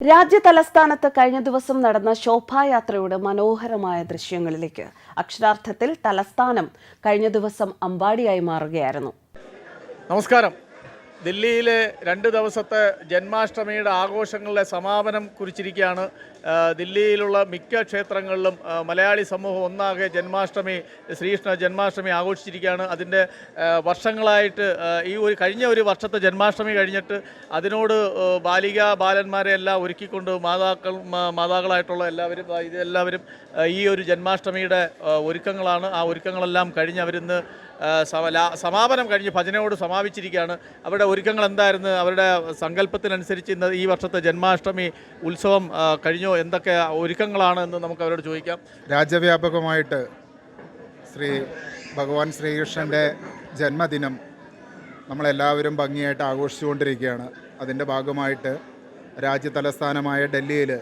രാജ്യ തലസ്ഥാനത്ത് കഴിഞ്ഞ ദിവസം നടന്ന ശോഭായാത്രയുടെ മനോഹരമായ ദൃശ്യങ്ങളിലേക്ക്. അക്ഷരാർത്ഥത്തിൽ തലസ്ഥാനം കഴിഞ്ഞ ദിവസം അമ്പാടിയായി മാറുകയായിരുന്നു. നമസ്കാരം. ദില്ലിയിലെ രണ്ട് ദിവസത്തെ ജന്മാഷ്ടമിയുടെ ആഘോഷങ്ങളുടെ സമാപനം കുറിച്ചിരിക്കുകയാണ്. ദില്ലിയിലുള്ള മിക്ക ക്ഷേത്രങ്ങളിലും മലയാളി സമൂഹം ഒന്നാകെ ജന്മാഷ്ടമി ശ്രീകൃഷ്ണ ജന്മാഷ്ടമി ആഘോഷിച്ചിരിക്കുകയാണ്. അതിന്റെ വർഷങ്ങളായിട്ട് ഈ ഒരു കഴിഞ്ഞ ഒരു വർഷത്തെ ജന്മാഷ്ടമി കഴിഞ്ഞിട്ട് അതിനോട് ബാലിക ബാലന്മാരെ എല്ലാം ഒരുക്കിക്കൊണ്ട് മാതാക്കൾ മാതാക്കളായിട്ടുള്ള എല്ലാവരും ഇതെല്ലാവരും ഈ ഒരു ജന്മാഷ്ടമിയുടെ ഒരുക്കങ്ങളാണ്. ആ ഒരുക്കങ്ങളെല്ലാം കഴിഞ്ഞ് അവരിന്ന് സമാപനം കഴിഞ്ഞ് ഭജനയോട് സമാപിച്ചിരിക്കുകയാണ്. അവരുടെ ഒരുക്കങ്ങൾ എന്തായിരുന്നു? അവരുടെ സങ്കല്പത്തിനനുസരിച്ച് ഇന്ന് ഈ വർഷത്തെ ജന്മാഷ്ടമി ഉത്സവം കഴിഞ്ഞോ? എന്തൊക്കെ ഒരുക്കങ്ങളാണ് എന്ന് നമുക്ക് അവരോട് ചോദിക്കാം. രാജ്യവ്യാപകമായിട്ട് ശ്രീ ഭഗവാൻ ശ്രീകൃഷ്ണന്റെ ജന്മദിനം നമ്മളെല്ലാവരും ഭംഗിയായിട്ട് ആഘോഷിച്ചുകൊണ്ടിരിക്കുകയാണ്. അതിന്റെ ഭാഗമായിട്ട് രാജ്യതലസ്ഥാനമായ ഡൽഹിയിൽ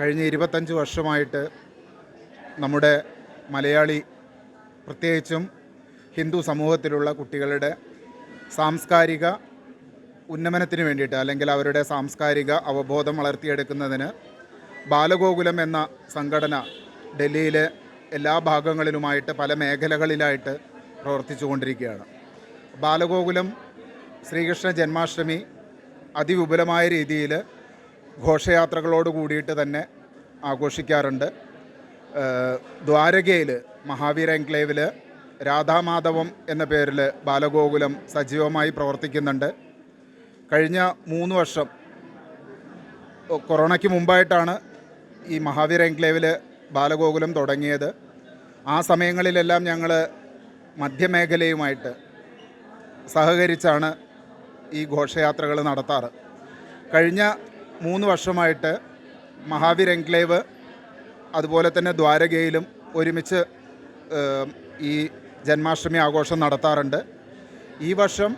കഴിഞ്ഞ ഇരുപത്തഞ്ച് വർഷമായിട്ട് നമ്മുടെ മലയാളി പ്രത്യേകിച്ചും ഹിന്ദു സമൂഹത്തിലുള്ള കുട്ടികളുടെ സാംസ്കാരിക ഉന്നമനത്തിന് വേണ്ടിയിട്ട് അല്ലെങ്കിൽ അവരുടെ സാംസ്കാരിക അവബോധം വളർത്തിയെടുക്കുന്നതിന് ബാലഗോകുലം എന്ന സംഘടന ഡൽഹിയിലെ എല്ലാ ഭാഗങ്ങളിലുമായിട്ട് പല മേഖലകളിലായിട്ട് പ്രവർത്തിച്ചു കൊണ്ടിരിക്കുകയാണ് ബാലഗോകുലം ശ്രീകൃഷ്ണ ജന്മാഷ്ടമി അതിവിപുലമായ രീതിയിൽ ഘോഷയാത്രകളോട് കൂടിയിട്ട് തന്നെ ആഘോഷിക്കാറുണ്ട്. ദ്വാരകയിൽ മഹാവീര എൻക്ലേവിൽ രാധാമാധവം എന്ന പേരിൽ ബാലഗോകുലം സജീവമായി പ്രവർത്തിക്കുന്നുണ്ട്. കഴിഞ്ഞ മൂന്ന് വർഷം കൊറോണയ്ക്ക് മുമ്പായിട്ടാണ് ഈ മഹാവീർ എൻക്ലേവിൽ ബാലഗോകുലം തുടങ്ങിയത്. ആ സമയങ്ങളിലെല്ലാം ഞങ്ങൾ മധ്യമേഖലയുമായിട്ട് സഹകരിച്ചാണ് ഈ ഘോഷയാത്രകൾ നടത്താറ്. കഴിഞ്ഞ മൂന്ന് വർഷമായിട്ട് മഹാവീർ എൻക്ലേവ് അതുപോലെ തന്നെ ദ്വാരകയിലും ഒരുമിച്ച് ഈ ജന്മാഷ്ടമി ആഘോഷം നടത്താറുണ്ട്. ഈ വർഷം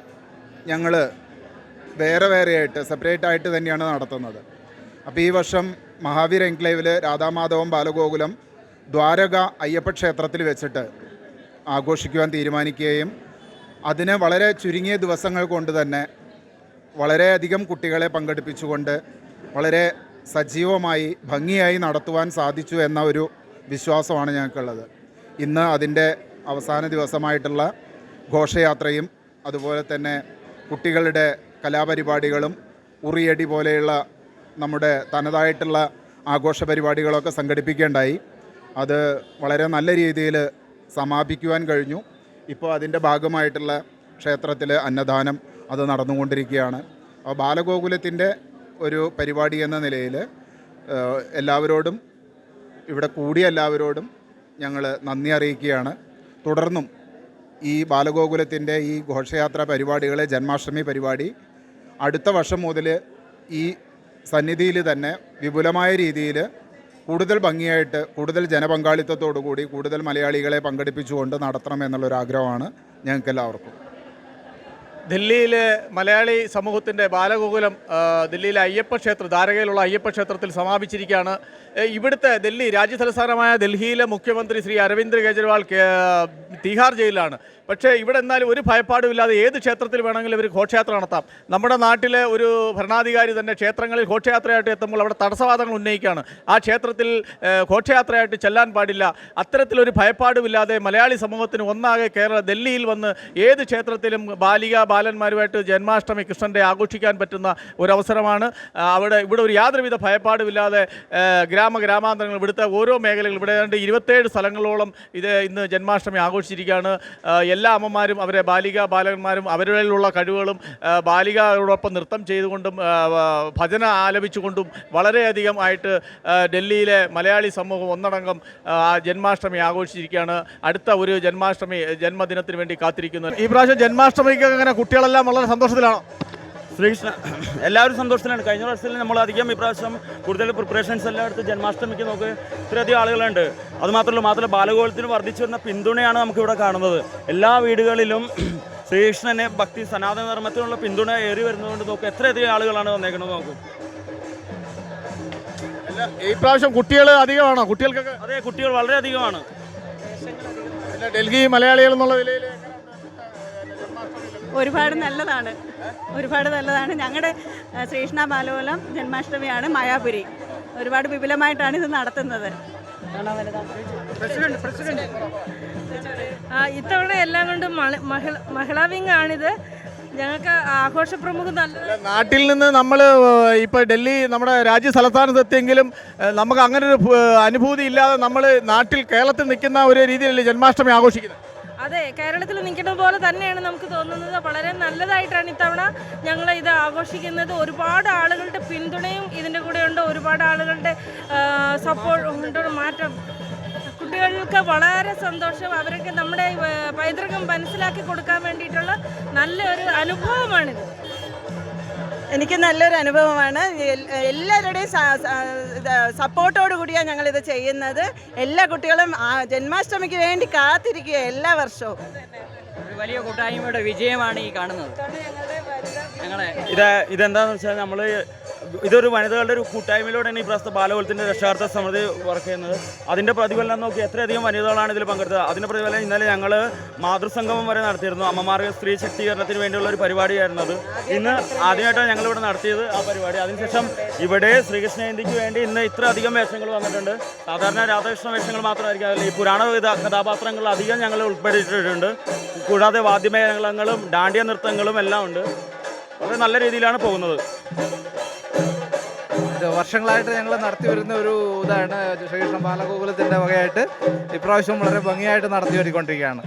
ഞങ്ങൾ വേറെ വേറെയായിട്ട് സെപ്പറേറ്റ് ആയിട്ട് തന്നെയാണ് നടത്തുന്നത്. അപ്പോൾ ഈ വർഷം മഹാവീർ എൻക്ലേവിൽ രാധാമാധവം ബാലഗോകുലം ദ്വാരക അയ്യപ്പ ക്ഷേത്രത്തിൽ വെച്ചിട്ട് ആഘോഷിക്കുവാൻ തീരുമാനിക്കുകയും അതിന് വളരെ ചുരുങ്ങിയ ദിവസങ്ങൾ കൊണ്ട് തന്നെ വളരെയധികം കുട്ടികളെ പങ്കെടുപ്പിച്ചുകൊണ്ട് വളരെ സജീവമായി ഭംഗിയായി നടത്തുവാൻ സാധിച്ചു എന്ന ഒരു വിശ്വാസമാണ് ഞങ്ങൾക്കുള്ളത്. ഇന്ന് അതിന്റെ അവസാന ദിവസമായിട്ടുള്ള ഘോഷയാത്രയും അതുപോലെ തന്നെ കുട്ടികളുടെ കലാപരിപാടികളും ഉറിയടി പോലെയുള്ള നമ്മുടെ തനതായിട്ടുള്ള ആഘോഷ പരിപാടികളൊക്കെ സംഘടിപ്പിക്കേണ്ടായി. അത് വളരെ നല്ല രീതിയിൽ സമാപിക്കുവാൻ കഴിഞ്ഞു. ഇപ്പോൾ അതിന്റെ ഭാഗമായിട്ടുള്ള ക്ഷേത്രത്തിൽ അന്നദാനം അത് നടന്നുകൊണ്ടിരിക്കുകയാണ്. അപ്പോൾ ബാലഗോകുലത്തിന്റെ ഒരു പരിപാടി എന്ന നിലയിൽ എല്ലാവരോടും ഇവിടെ കൂടിയ എല്ലാവരോടും ഞങ്ങൾ നന്ദി അറിയിക്കുകയാണ്. തുടർന്നും ഈ ബാലഗോകുലത്തിന്റെ ഈ ഘോഷയാത്ര പരിപാടികളെ ജന്മാഷ്ടമി പരിപാടി അടുത്ത വർഷം മുതൽ ഈ സന്നിധിയിൽ തന്നെ വിപുലമായ രീതിയിൽ കൂടുതൽ ഭംഗിയായിട്ട് കൂടുതൽ ജനപങ്കാളിത്തത്തോടു കൂടി കൂടുതൽ മലയാളികളെ പങ്കെടുപ്പിച്ചുകൊണ്ട് നടത്തണം എന്നുള്ളൊരു ആഗ്രഹമാണ് ഞങ്ങൾക്ക് എല്ലാവർക്കും ദില്ലിയിലെ മലയാളി സമൂഹത്തിന്റെ ബാലഗോകുലം ദില്ലിയിലെ അയ്യപ്പ ക്ഷേത്ര ധാരകയിലുള്ള അയ്യപ്പ ക്ഷേത്രത്തിൽ സമാപിച്ചിരിക്കുകയാണ്. ഇവിടുത്തെ ഡൽഹി രാജ്യതലസ്ഥാനമായ ഡൽഹിയിലെ മുഖ്യമന്ത്രി ശ്രീ അരവിന്ദ് കെജ്രിവാൾ തീഹാർ തിഹാർ ജയിലിലാണ്. പക്ഷേ ഇവിടെ എന്നാലും ഒരു ഭയപ്പാടുമില്ലാതെ ഏത് ക്ഷേത്രത്തിൽ വേണമെങ്കിലും ഒരു ഘോഷയാത്ര നടത്താം. നമ്മുടെ നാട്ടിലെ ഒരു ഭരണാധികാരി തന്നെ ക്ഷേത്രങ്ങളിൽ ഘോഷയാത്രയായിട്ട് എത്തുമ്പോൾ അവിടെ തടസ്സവാദങ്ങൾ ഉന്നയിക്കുകയാണ്. ആ ക്ഷേത്രത്തിൽ ഘോഷയാത്രയായിട്ട് ചെല്ലാൻ പാടില്ല. അത്തരത്തിലൊരു ഭയപ്പാടുമില്ലാതെ മലയാളി സമൂഹത്തിന് ഒന്നാകെ കേരള ഡൽഹിയിൽ വന്ന് ഏത് ക്ഷേത്രത്തിലും ബാലിക ബാലന്മാരുമായിട്ട് ജന്മാഷ്ടമി കൃഷ്ണന്റെ ആഘോഷിക്കാൻ പറ്റുന്ന ഒരവസരമാണ്. അവിടെ ഇവിടെ ഒരു യാതൊരുവിധ ഭയപ്പാടുമില്ലാതെ ഗ്രാമ ഗ്രാമാന്തരങ്ങൾ ഇവിടുത്തെ ഓരോ മേഖലകൾ ഇവിടെ ഏതാണ്ട് ഇരുപത്തേഴ് സ്ഥലങ്ങളോളം ഇത് ഇന്ന് ജന്മാഷ്ടമി ആഘോഷിച്ചിരിക്കുകയാണ്. എല്ലാ അമ്മമാരും അവരെ ബാലിക ബാലകന്മാരും അവരിലുള്ള കഴിവുകളും ബാലികയോടൊപ്പം നൃത്തം ചെയ്തുകൊണ്ടും ഭജന ആലപിച്ചുകൊണ്ടും വളരെയധികം ആയിട്ട് ഡൽഹിയിലെ മലയാളി സമൂഹം ഒന്നടങ്കം ആ, ജന്മാഷ്ടമി ആഘോഷിച്ചിരിക്കുകയാണ്. അടുത്ത ഒരു ജന്മാഷ്ടമി ജന്മദിനത്തിന് വേണ്ടി കാത്തിരിക്കുന്നു. ഈ പ്രാവശ്യം ജന്മാഷ്ടമിക്ക് അങ്ങനെ കുട്ടികളെല്ലാം വളരെ സന്തോഷത്തിലാണോ. ശ്രീകൃഷ്ണ എല്ലാവരും സന്തോഷത്തിലാണ്. കഴിഞ്ഞ വർഷത്തിൽ നമ്മൾ അധികം ഇപ്രാവശ്യം കൂടുതൽ പ്രിപ്പറേഷൻസ് എല്ലാം എടുത്ത് ജന്മാഷ്ടമിക്ക് നമുക്ക് ഇത്രയധികം ആളുകളുണ്ട്. അതുമാത്രമല്ല മാത്രമല്ല ബാലഗോളത്തിന് വർദ്ധിച്ചു വരുന്ന പിന്തുണയാണ് നമുക്കിവിടെ കാണുന്നത്. എല്ലാ വീടുകളിലും ശ്രീകൃഷ്ണനെ ഭക്തി സനാതന ധർമ്മത്തിനുള്ള പിന്തുണ ഏറി വരുന്നതുകൊണ്ട് നോക്കുക എത്രയധികം ആളുകളാണ് വന്നേക്കുന്നത് നോക്കും. ഈ പ്രാവശ്യം കുട്ടികൾ അധികമാണോ? കുട്ടികൾക്കൊക്കെ അതെ കുട്ടികൾ വളരെയധികമാണ്. പിന്നെ ഡൽഹി മലയാളികൾ എന്നുള്ള നിലയിൽ ഒരുപാട് നല്ലതാണ്. ഒരുപാട് നല്ലതാണ്. ഞങ്ങളുടെ ശ്രീകൃഷ്ണ ബാലകോലം ജന്മാഷ്ടമിയാണ് മായാപുരി. ഒരുപാട് വിപുലമായിട്ടാണ് ഇത് നടത്തുന്നത്. ഇത്തവണ എല്ലാം കൊണ്ടും മഹിള വിങ് ആണിത്. ഞങ്ങൾക്ക് ആഘോഷ പ്രമുഖ നല്ല നാട്ടിൽ നിന്ന് നമ്മൾ ഇപ്പോൾ ഡൽഹി നമ്മുടെ രാജ്യ തലസ്ഥാനത്ത് എത്തിയെങ്കിലും നമുക്ക് അങ്ങനെ ഒരു അനുഭൂതി ഇല്ലാതെ നമ്മൾ നാട്ടിൽ കേരളത്തിൽ നിൽക്കുന്ന ഒരു രീതിയിലല്ലേ ജന്മാഷ്ടമി ആഘോഷിക്കുന്നത്? അതെ കേരളത്തിൽ നിൽക്കുന്ന പോലെ തന്നെയാണ് നമുക്ക് തോന്നുന്നത്. വളരെ നല്ലതായിട്ടാണ് ഇത്തവണ ഞങ്ങൾ ഇത് ആഘോഷിക്കുന്നത്. ഒരുപാട് ആളുകളുടെ പിന്തുണയും ഇതിന്റെ കൂടെ ഉണ്ട്. ഒരുപാട് ആളുകളുടെ സപ്പോർട്ട് മാറ്റം. കുട്ടികൾക്ക് വളരെ സന്തോഷം. അവരൊക്കെ നമ്മുടെ പൈതൃകം മനസ്സിലാക്കി കൊടുക്കാൻ വേണ്ടിയിട്ടുള്ള നല്ലൊരു അനുഭവമാണിത്. എനിക്ക് നല്ലൊരു അനുഭവമാണ്. എല്ലാവരുടെയും സപ്പോർട്ടോട് കൂടിയാണ് ഞങ്ങളിത് ചെയ്യുന്നത്. എല്ലാ കുട്ടികളും ആ ജന്മാഷ്ടമിക്ക് വേണ്ടി കാത്തിരിക്കുക എല്ലാ വർഷവും. ഒരു വലിയ കൂട്ടായ്മയുടെ വിജയമാണ് ഈ കാണുന്നത്. ഞങ്ങളെ ഇത് ഇതെന്താണെന്ന് വെച്ചാൽ നമ്മൾ ഇതൊരു വനിതകളുടെ ഒരു കൂട്ടായ്മയിലൂടെയാണ് ഈ പ്രാവശ്യത്തെ ബാലകോലത്തിന്റെ രക്ഷാർത്ഥ സമിതി വർക്ക് ചെയ്യുന്നത്. അതിന്റെ പ്രതിഫലനം നോക്കി എത്രയധികം വനിതകളാണ് ഇതിൽ പങ്കെടുത്തത്? അതിന്റെ പ്രതിഫലനം ഇന്നലെ ഞങ്ങൾ മാതൃസംഗമം വരെ നടത്തിയിരുന്നു. അമ്മമാർക്ക് സ്ത്രീ ശക്തീകരണത്തിന് വേണ്ടിയുള്ള ഒരു പരിപാടിയായിരുന്നു അത്. ഇന്ന് ആദ്യമായിട്ടാണ് ഞങ്ങൾ ഇവിടെ നടത്തിയത് ആ പരിപാടി. അതിനുശേഷം ഇവിടെ ശ്രീകൃഷ്ണ ജയന്തിക്ക് വേണ്ടി ഇന്ന് ഇത്ര അധികം വേഷങ്ങൾ വന്നിട്ടുണ്ട്. സാധാരണ രാധാകൃഷ്ണ വേഷങ്ങൾ മാത്രമായിരിക്കും അതിൽ. ഈ പുരാണ കഥാ- കഥാപാത്രങ്ങൾ അധികം ഞങ്ങൾ ഉൾപ്പെടുത്തിയിട്ടുണ്ട് കൂടാതെ വാദ്യമേളങ്ങളും ഡാണ്ടിയ നൃത്തങ്ങളും എല്ലാം ഉണ്ട്. വളരെ നല്ല രീതിയിലാണ് പോകുന്നത്. വർഷങ്ങളായിട്ട് ഞങ്ങൾ നടത്തി വരുന്ന ഒരു ഇതാണ് ശ്രീകൃഷ്ണ ബാലഗോകുലത്തിന്റെ വകയായിട്ട് ഇപ്രാവശ്യം വളരെ ഭംഗിയായിട്ട് നടത്തി വരിക്കൊണ്ടിരിക്കുകയാണ്